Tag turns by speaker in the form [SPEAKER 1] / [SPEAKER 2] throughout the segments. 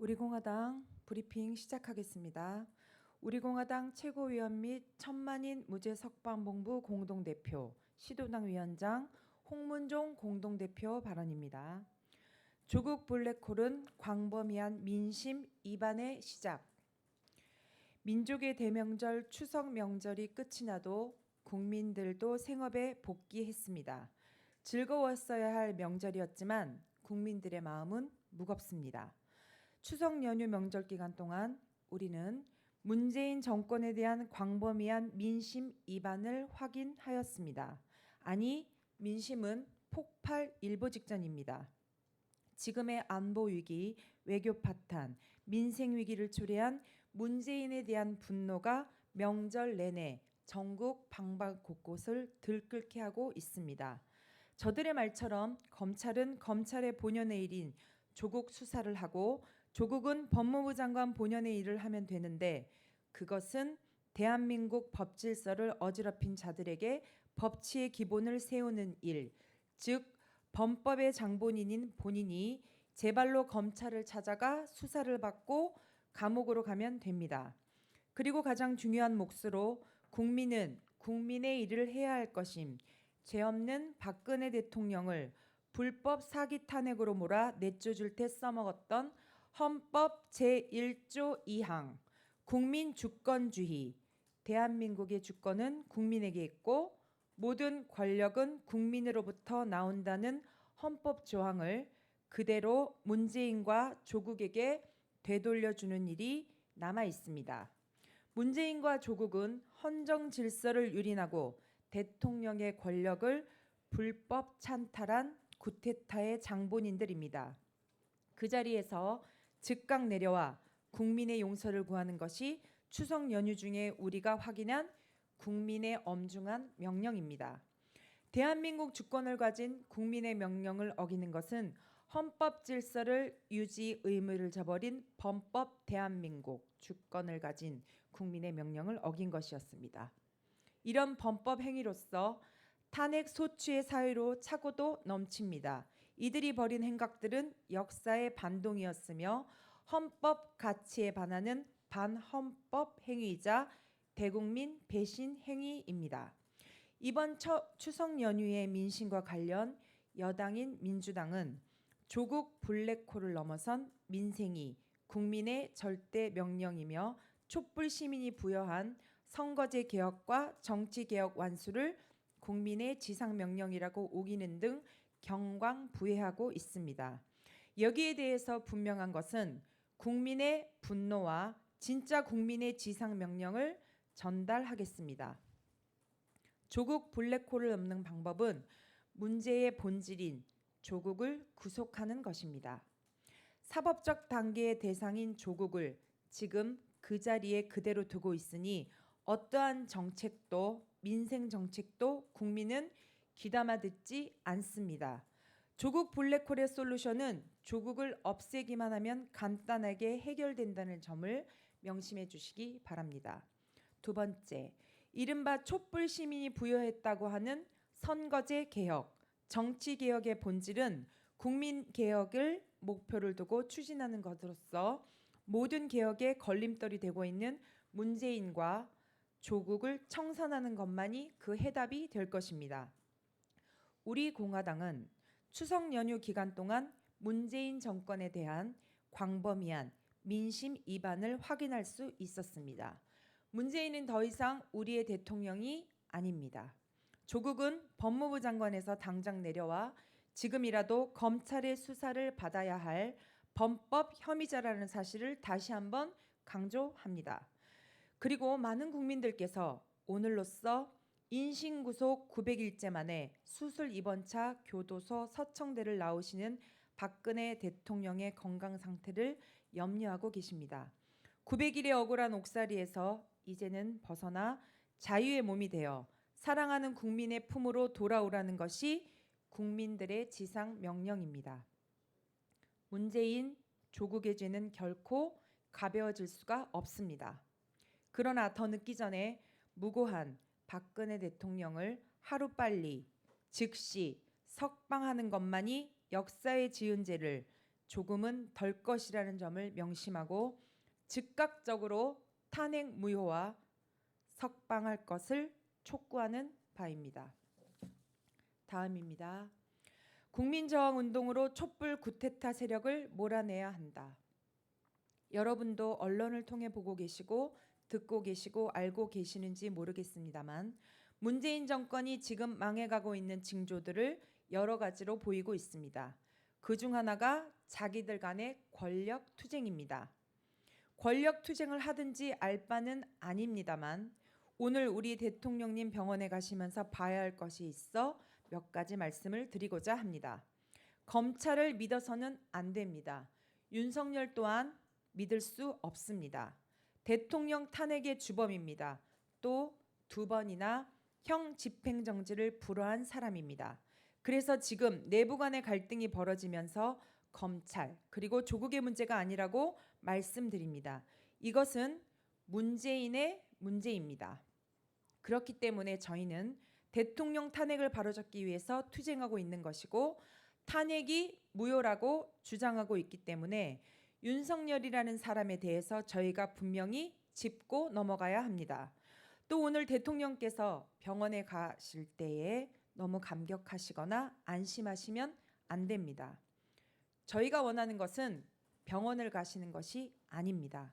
[SPEAKER 1] 우리공화당 브리핑 시작하겠습니다. 우리공화당 최고위원 및 천만인 무죄 석방본부 공동대표 시도당 위원장 홍문종 공동대표 발언입니다. 조국 블랙홀은 광범위한 민심 이반의 시작. 민족의 대명절 추석 명절이 끝이 나도 국민들도 생업에 복귀했습니다. 즐거웠어야 할 명절이었지만 국민들의 마음은 무겁습니다. 추석 연휴 명절 기간 동안 우리는 문재인 정권에 대한 광범위한 민심 이반을 확인하였습니다. 아니, 민심은 폭발 일보 직전입니다. 지금의 안보 위기, 외교 파탄, 민생 위기를 초래한 문재인에 대한 분노가 명절 내내 전국 방방 곳곳을 들끓게 하고 있습니다. 저들의 말처럼 검찰은 검찰의 본연의 일인 조국 수사를 하고 조국은 법무부 장관 본연의 일을 하면 되는데 그것은 대한민국 법 질서를 어지럽힌 자들에게 법치의 기본을 세우는 일, 즉 범법의 장본인인 본인이 제발로 검찰을 찾아가 수사를 받고 감옥으로 가면 됩니다. 그리고 가장 중요한 몫으로 국민은 국민의 일을 해야 할 것임. 죄 없는 박근혜 대통령을 불법 사기 탄핵으로 몰아 내쫓을 때 써먹었던 헌법 제1조 2항 국민 주권주의 대한민국의 주권은 국민에게 있고 모든 권력은 국민으로부터 나온다는 헌법 조항을 그대로 문재인과 조국에게 되돌려주는 일이 남아 있습니다. 문재인과 조국은 헌정 질서를 유린하고 대통령의 권력을 불법 찬탈한 구테타의 장본인들입니다. 그 자리에서 즉각 내려와 국민의 용서를 구하는 것이 추석 연휴 중에 우리가 확인한 국민의 엄중한 명령입니다. 대한민국 주권을 가진 국민의 명령을 어기는 것은 헌법 질서를 유지 의무를 저버린 범법 대한민국 주권을 가진 국민의 명령을 어긴 것이었습니다. 이런 범법 행위로서 탄핵 소추의 사회로 차고도 넘칩니다. 이들이 벌인 행각들은 역사의 반동이었으며 헌법 가치에 반하는 반헌법 행위이자 대국민 배신 행위입니다. 이번 처, 추석 연휴의 민심과 관련 여당인 민주당은 조국 블랙홀을 넘어선 민생이 국민의 절대 명령이며 촛불 시민이 부여한 선거제 개혁과 정치 개혁 완수를 국민의 지상 명령이라고 우기는 등 경광부회하고 있습니다. 여기에 대해서 분명한 것은 국민의 분노와 진짜 국민의 지상 명령을 전달하겠습니다. 조국 블랙홀을 넘는 방법은 문제의 본질인 조국을 구속하는 것입니다. 사법적 단계의 대상인 조국을 지금 그 자리에 그대로 두고 있으니 어떠한 정책도 민생 정책도 국민은 귀담아 듣지 않습니다. 조국 블랙홀의 솔루션은 조국을 없애기만 하면 간단하게 해결된다는 점을 명심해 주시기 바랍니다. 두 번째, 이른바 촛불 시민이 부여했다고 하는 선거제 개혁, 정치 개혁의 본질은 국민 개혁을 목표를 두고 추진하는 것으로서 모든 개혁의 걸림돌이 되고 있는 문재인과 조국을 청산하는 것만이 그 해답이 될 것입니다. 우리 공화당은 추석 연휴 기간 동안 문재인 정권에 대한 광범위한 민심 이반을 확인할 수 있었습니다. 문재인은 더 이상 우리의 대통령이 아닙니다. 조국은 법무부 장관에서 당장 내려와 지금이라도 검찰의 수사를 받아야 할 범법 혐의자라는 사실을 다시 한번 강조합니다. 그리고 많은 국민들께서 오늘로써 인신구속 900일째 만에 수술 입원차 교도소 서청대를 나오시는 박근혜 대통령의 건강 상태를 염려하고 계십니다. 900일의 억울한 옥살이에서 이제는 벗어나 자유의 몸이 되어 사랑하는 국민의 품으로 돌아오라는 것이 국민들의 지상 명령입니다. 문재인 조국의 죄는 결코 가벼워질 수가 없습니다. 그러나 더 늦기 전에 무고한 박근혜 대통령을 하루빨리 즉시 석방하는 것만이 역사의 지은 죄를 조금은 덜 것이라는 점을 명심하고 즉각적으로 탄핵 무효와 석방할 것을 촉구하는 바입니다. 다음입니다. 국민 저항 운동으로 촛불 구테타 세력을 몰아내야 한다. 여러분도 언론을 통해 보고 계시고 듣고 계시고 알고 계시는지 모르겠습니다만 문재인 정권이 지금 망해가고 있는 징조들을 여러 가지로 보이고 있습니다. 그 중 하나가 자기들 간의 권력 투쟁입니다. 권력 투쟁을 하든지 알 바는 아닙니다만 오늘 우리 대통령님 병원에 가시면서 봐야 할 것이 있어 몇 가지 말씀을 드리고자 합니다. 검찰을 믿어서는 안 됩니다. 윤석열 또한 믿을 수 없습니다. 대통령 탄핵의 주범입니다. 또 두 번이나 형 집행정지를 불허한 사람입니다. 그래서 지금 내부 간의 갈등이 벌어지면서 검찰 그리고 조국의 문제가 아니라고 말씀드립니다. 이것은 문재인의 문제입니다. 그렇기 때문에 저희는 대통령 탄핵을 바로잡기 위해서 투쟁하고 있는 것이고 탄핵이 무효라고 주장하고 있기 때문에 윤석열이라는 사람에 대해서 저희가 분명히 짚고 넘어가야 합니다. 또 오늘 대통령께서 병원에 가실 때에 너무 감격하시거나 안심하시면 안 됩니다. 저희가 원하는 것은 병원을 가시는 것이 아닙니다.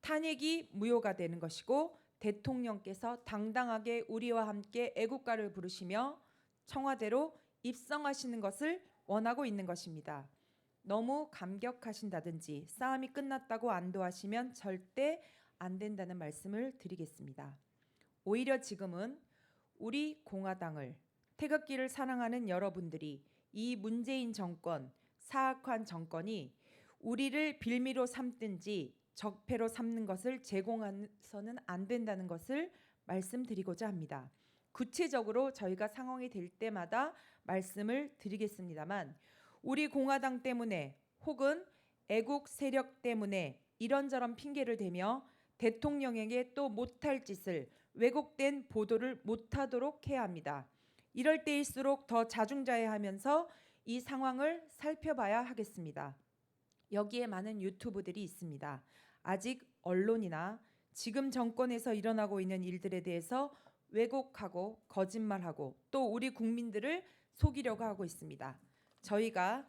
[SPEAKER 1] 탄핵이 무효가 되는 것이고 대통령께서 당당하게 우리와 함께 애국가를 부르시며 청와대로 입성하시는 것을 원하고 있는 것입니다. 너무 감격하신다든지 싸움이 끝났다고 안도하시면 절대 안 된다는 말씀을 드리겠습니다. 오히려 지금은 우리 공화당을 태극기를 사랑하는 여러분들이 이 문재인 정권 사악한 정권이 우리를 빌미로 삼든지 적폐로 삼는 것을 제공해서는 안 된다는 것을 말씀드리고자 합니다. 구체적으로 저희가 상황이 될 때마다 말씀을 드리겠습니다만 우리 공화당 때문에 혹은 애국 세력 때문에 이런저런 핑계를 대며 대통령에게 또 못할 짓을 왜곡된 보도를 못하도록 해야 합니다. 이럴 때일수록 더 자중자애하면서 이 상황을 살펴봐야 하겠습니다. 여기에 많은 유튜브들이 있습니다. 아직 언론이나 지금 정권에서 일어나고 있는 일들에 대해서 왜곡하고 거짓말하고 또 우리 국민들을 속이려고 하고 있습니다. 저희가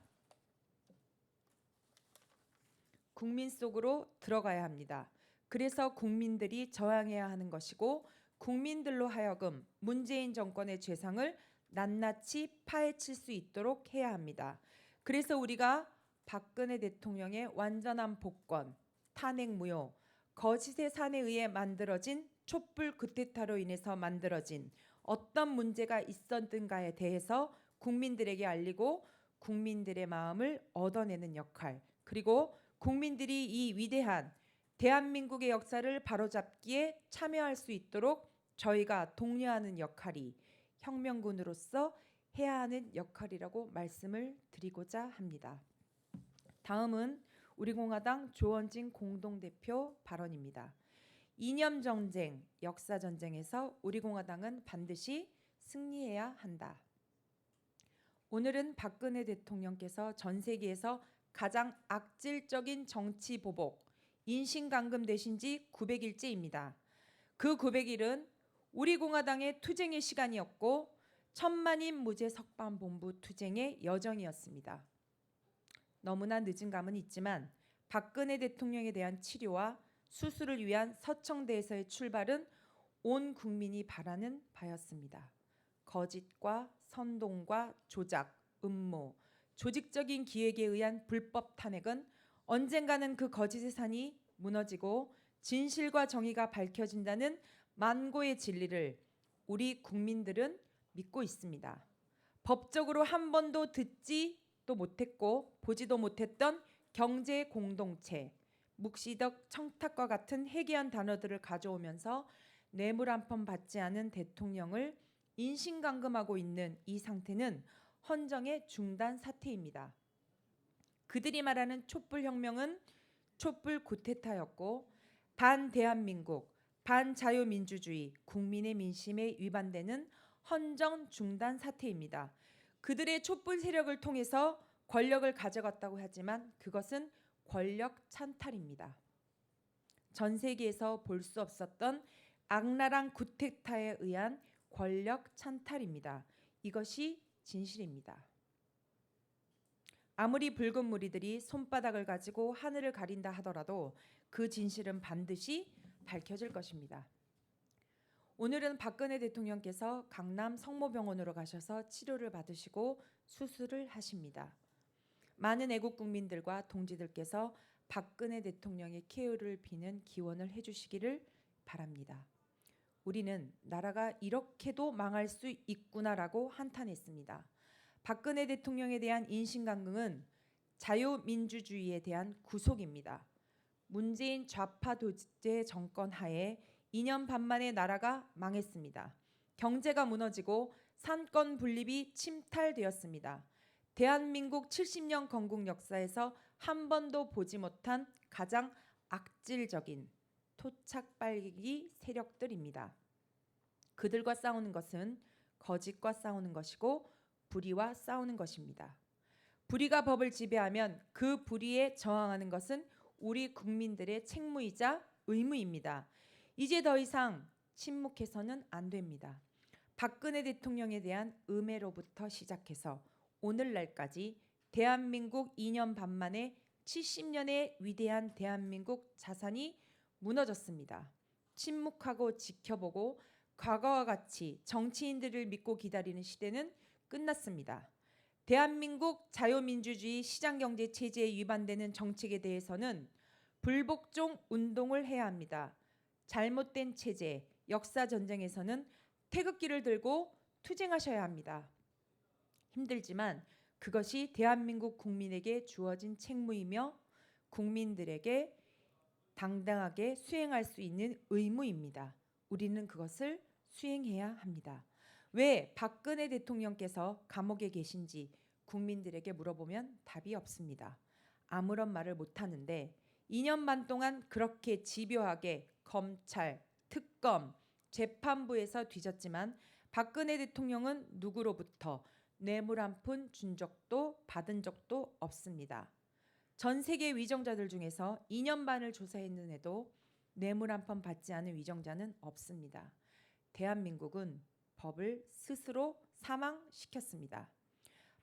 [SPEAKER 1] 국민 속으로 들어가야 합니다. 그래서 국민들이 저항해야 하는 것이고 국민들로 하여금 문재인 정권의 죄상을 낱낱이 파헤칠 수 있도록 해야 합니다. 그래서 우리가 박근혜 대통령의 완전한 복권, 탄핵 무효, 거짓의 산에 의해 만들어진 촛불 쿠데타로 인해서 만들어진 어떤 문제가 있었든가에 대해서 국민들에게 알리고 국민들의 마음을 얻어내는 역할 그리고 국민들이 이 위대한 대한민국의 역사를 바로잡기에 참여할 수 있도록 저희가 독려하는 역할이 혁명군으로서 해야 하는 역할이라고 말씀을 드리고자 합니다. 다음은 우리 공화당 조원진 공동대표 발언입니다. 이념 전쟁, 역사 전쟁에서 우리 공화당은 반드시 승리해야 한다. 오늘은 박근혜 대통령께서 전 세계에서 가장 악질적인 정치 보복, 인신강금 되신 지 900일째입니다. 그 900일은 우리 공화당의 투쟁의 시간이었고 천만인 무죄 석방 본부 투쟁의 여정이었습니다. 너무나 늦은 감은 있지만 박근혜 대통령에 대한 치료와 수술을 위한 서청대에서의 출발은 온 국민이 바라는 바였습니다. 거짓과 선동과 조작, 음모, 조직적인 기획에 의한 불법 탄핵은 언젠가는 그 거짓의 산이 무너지고 진실과 정의가 밝혀진다는 만고의 진리를 우리 국민들은 믿고 있습니다. 법적으로 한 번도 듣지 또 못했고 보지도 못했던 경제 공동체, 묵시적 청탁과 같은 해괴한 단어들을 가져오면서 뇌물 한 푼 받지 않은 대통령을 인신강금하고 있는 이 상태는 헌정의 중단 사태입니다. 그들이 말하는 촛불 혁명은 촛불 구테타였고 반 대한민국, 반 자유민주주의, 국민의 민심에 위반되는 헌정 중단 사태입니다. 그들의 촛불 세력을 통해서 권력을 가져갔다고 하지만 그것은 권력 찬탈입니다. 전 세계에서 볼 수 없었던 악랄한 구테타에 의한 권력 찬탈입니다. 이것이 진실입니다. 아무리 붉은 무리들이 손바닥을 가지고 하늘을 가린다 하더라도 그 진실은 반드시 밝혀질 것입니다. 오늘은 박근혜 대통령께서 강남 성모병원으로 가셔서 치료를 받으시고 수술을 하십니다. 많은 애국 국민들과 동지들께서 박근혜 대통령의 쾌유를 비는 기원을 해주시기를 바랍니다. 우리는 나라가 이렇게도 망할 수 있구나라고 한탄했습니다. 박근혜 대통령에 대한 인신강등은 자유민주주의에 대한 구속입니다. 문재인 좌파 도제 정권 하에 2년 반 만에 나라가 망했습니다. 경제가 무너지고 산권 분립이 침탈되었습니다. 대한민국 70년 건국 역사에서 한 번도 보지 못한 가장 악질적인 토착 빨기 세력들입니다. 그들과 싸우는 것은 거짓과 싸우는 것이고 불의와 싸우는 것입니다. 불의가 법을 지배하면 그 불의에 저항하는 것은 우리 국민들의 책무이자 의무입니다. 이제 더 이상 침묵해서는 안 됩니다. 박근혜 대통령에 대한 음해로부터 시작해서 오늘날까지 대한민국 2년 반 만에 70년의 위대한 대한민국 자산이 무너졌습니다. 침묵하고 지켜보고 과거와 같이 정치인들을 믿고 기다리는 시대는 끝났습니다. 대한민국 자유민주주의 시장경제 체제에 위반되는 정책에 대해서는 불복종 운동을 해야 합니다. 잘못된 체제, 역사 전쟁에서는 태극기를 들고 투쟁하셔야 합니다. 힘들지만 그것이 대한민국 국민에게 주어진 책무이며 국민들에게 당당하게 수행할 수 있는 의무입니다. 우리는 그것을 수행해야 합니다. 왜 박근혜 대통령께서 감옥에 계신지 국민들에게 물어보면 답이 없습니다. 아무런 말을 못 하는데 2년 반 동안 그렇게 집요하게 검찰, 특검, 재판부에서 뒤졌지만 박근혜 대통령은 누구로부터 뇌물 한 푼 준 적도 받은 적도 없습니다. 전 세계 위정자들 중에서 2년 반을 조사했는데도 뇌물 한 푼 받지 않은 위정자는 없습니다. 대한민국은 법을 스스로 사망시켰습니다.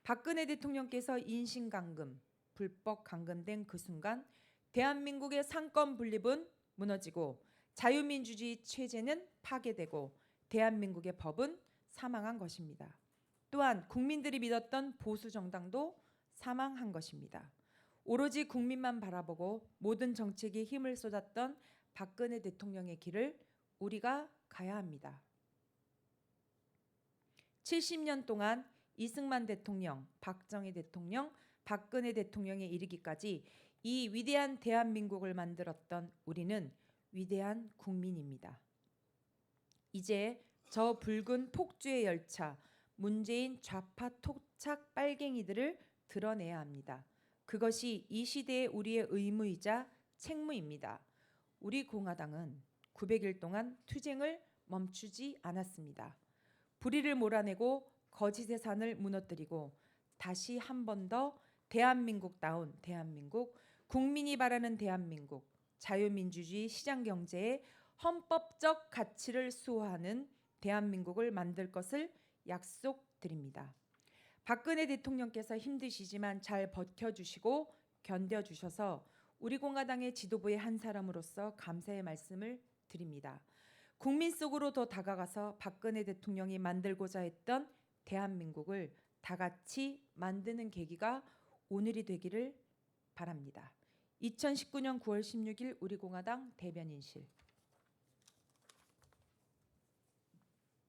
[SPEAKER 1] 박근혜 대통령께서 인신강금, 불법 강금된 그 순간 대한민국의 상권 분립은 무너지고 자유민주주의 체제는 파괴되고 대한민국의 법은 사망한 것입니다. 또한 국민들이 믿었던 보수 정당도 사망한 것입니다. 오로지 국민만 바라보고 모든 정책에 힘을 쏟았던 박근혜 대통령의 길을 우리가 가야 합니다. 70년 동안 이승만 대통령, 박정희 대통령, 박근혜 대통령에 이르기까지 이 위대한 대한민국을 만들었던 우리는 위대한 국민입니다. 이제 저 붉은 폭주의 열차 문재인 좌파 토착 빨갱이들을 드러내야 합니다. 그것이 이 시대의 우리의 의무이자 책무입니다. 우리 공화당은 900일 동안 투쟁을 멈추지 않았습니다. 불의를 몰아내고 거짓의 산을 무너뜨리고 다시 한 번 더 대한민국다운 대한민국, 국민이 바라는 대한민국, 자유민주주의 시장경제의 헌법적 가치를 수호하는 대한민국을 만들 것을 약속드립니다. 박근혜 대통령께서 힘드시지만 잘 버텨주시고 견뎌주셔서 우리 공화당의 지도부의 한 사람으로서 감사의 말씀을 드립니다. 국민 속으로 더 다가가서 박근혜 대통령이 만들고자 했던 대한민국을 다 같이 만드는 계기가 오늘이 되기를 바랍니다. 2019년 9월 16일 우리 공화당 대변인실